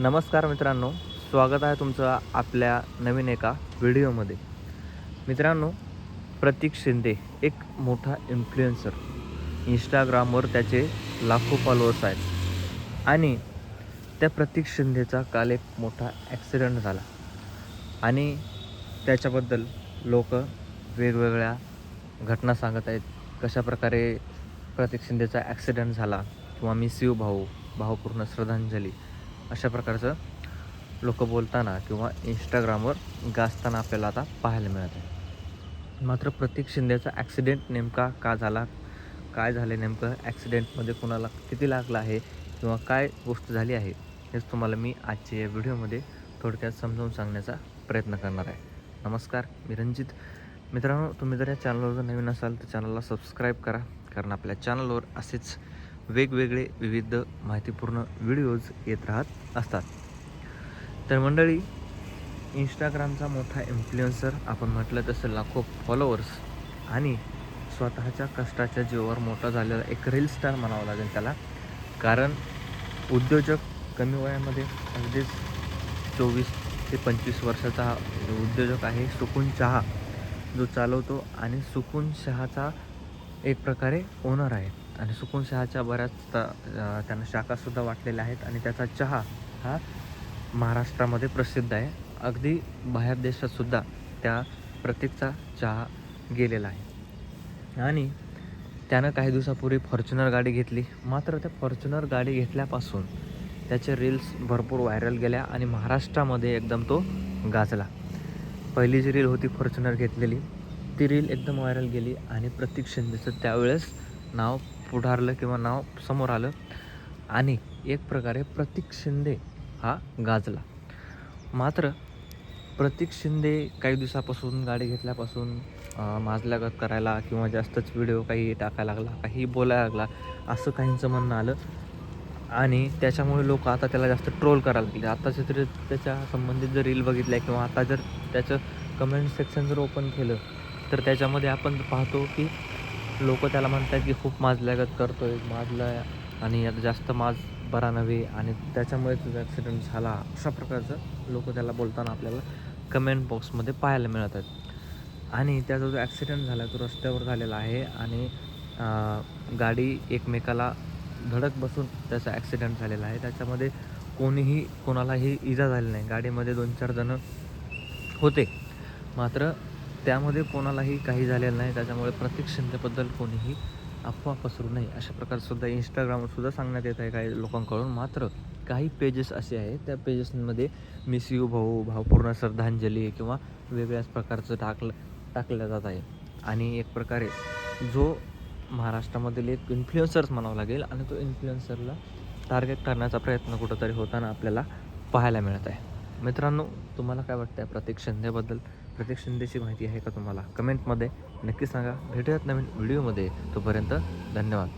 नमस्कार मित्रांनो स्वागत आहे तुमचं आपल्या नवीन एका व्हिडिओमध्ये. मित्रांनो प्रतीक शिंदे एक मोठा इन्फ्लुएन्सर इंस्टाग्रामवर त्याचे लाखो फॉलोअर्स आहेत. आणि त्या प्रतीक शिंदेचा काल एक मोठा ॲक्सिडेंट झाला. आणि त्याच्याबद्दल लोक वेगवेगळ्या घटना सांगत आहेत. कशाप्रकारे प्रतीक शिंदेचा ॲक्सिडेंट झाला किंवा मिस यू भाऊ भावपूर्ण श्रद्धांजली अशा प्रकारचं लोक बोलताना किंवा इंस्टाग्रामवर गाजताना आपल्याला आता पाहायला मिळत आहे. मात्र प्रतीक शिंदेचा ॲक्सिडेंट नेमका का झाला? काय झाले नेमकं? ॲक्सिडेंटमध्ये कोणाला किती लागलं आहे? किंवा काय गोष्ट झाली आहे? हेच तुम्हाला मी आजच्या या व्हिडिओमध्ये थोडक्यात समजावून सांगण्याचा प्रयत्न करणार आहे. नमस्कार मी रंजित मित्रांनो तुम्ही जर या चॅनलवर नवीन असाल तर चॅनलला सबस्क्राईब करा. कारण आपल्या चॅनलवर असेच वेगवेगळे विविध माहितीपूर्ण व्हिडिओज येत राहत असतात. तर मंडळी इंस्टाग्रामचा मोठा इन्फ्लुएन्सर आपण म्हटलं तसं लाखो फॉलोअर्स आणि स्वतःच्या कष्टाच्या जीवावर मोठा झालेला एक रील स्टार म्हणावं लागेल त्याला. कारण उद्योजक कमी वयामध्ये अगदीच चोवीस ते पंचवीस वर्षाचा हा उद्योजक आहे सुकून चहा जो चालवतो आणि सुकून चहाचा एक प्रकारे ओनर आहे. आणि सुकून शहाच्या बऱ्याच त्यांना त्यानं शाखासुद्धा वाटलेल्या आहेत आणि त्याचा चहा हा महाराष्ट्रामध्ये प्रसिद्ध आहे. अगदी बाहेर देशातसुद्धा त्या प्रतीकचा चहा गेलेला आहे. आणि त्यानं काही दिवसापूर्वी फॉर्च्युनर गाडी घेतली. मात्र त्या फॉर्च्युनर गाडी घेतल्यापासून त्याचे रील्स भरपूर व्हायरल गेल्या आणि महाराष्ट्रामध्ये एकदम तो गाजला. पहिली जी रील होती फॉर्च्युनर घेतलेली ती रील एकदम व्हायरल गेली आणि प्रतीक शिंदेचं त्यावेळेस नाव पुढारलं किंवा नाव समोर आलं. आणि एक प्रकारे प्रतीक शिंदे हा गाजला. मात्र प्रतीक शिंदे काही दिवसापासून गाडी घेतल्यापासून माजल्यागत करायला किंवा जास्तच व्हिडिओ काही टाकायला लागला काही बोलायला लागला असं काहींचं म्हणणं आलं. आणि त्याच्यामुळे लोक आता त्याला जास्त ट्रोल करायला लागले. आताच्या तरी त्याच्या संबंधित जर रील बघितल्या किंवा आता जर त्याचं कमेंट सेक्शन जर ओपन केलं तर त्याच्यामध्ये आपण पाहतो की लोक त्याला म्हणतात की खूप माजल्यागत करतोय माजला आणि आता जास्त माज बरा नव्हे आणि त्याच्यामुळे तुझा ॲक्सिडेंट झाला. अशा प्रकारचं लोक त्याला बोलताना आपल्याला कमेंट बॉक्समध्ये पाहायला मिळत आहेत आणि त्याचा जो ॲक्सिडेंट झाला तो रस्त्यावर झालेला आहे आणि गाडी एकमेकाला धडक बसून त्याचा ॲक्सिडेंट झालेला आहे. त्याच्यामध्ये कोणीही कोणालाही इजा झाली नाही. गाडीमध्ये दोन चार जणं होते. मात्र त्यामध्ये कोणालाही काही झालेलं नाही. त्याच्यामुळे प्रत्येक शिंदेबद्दल कोणीही अफवा पसरू नये अशा प्रकारसुद्धा इंस्टाग्रामवरसुद्धा सांगण्यात येत आहे काही लोकांकडून. मात्र काही पेजेस असे आहेत त्या पेजेसमध्ये मिस यू भाऊ भावपूर्ण श्रद्धांजली किंवा वेगळ्याच प्रकारचं टाकलं टाकलं जात आहे. आणि एक प्रकारे जो महाराष्ट्रामधील एक इन्फ्लुएन्सर्स म्हणावं लागेल आणि तो इन्फ्लुएन्सरला टार्गेट करण्याचा प्रयत्न कुठंतरी होताना आपल्याला पाहायला मिळत आहे. मित्रांनो तुम्हाला काय वाटतं आहे प्रत्येक शिंदेबद्दल? प्रत्येक शिंदेची माहिती आहे का तुम्हाला? कमेंटमध्ये नक्की सांगा. भेटूयात नवीन व्हिडिओमध्ये. तोपर्यंत धन्यवाद.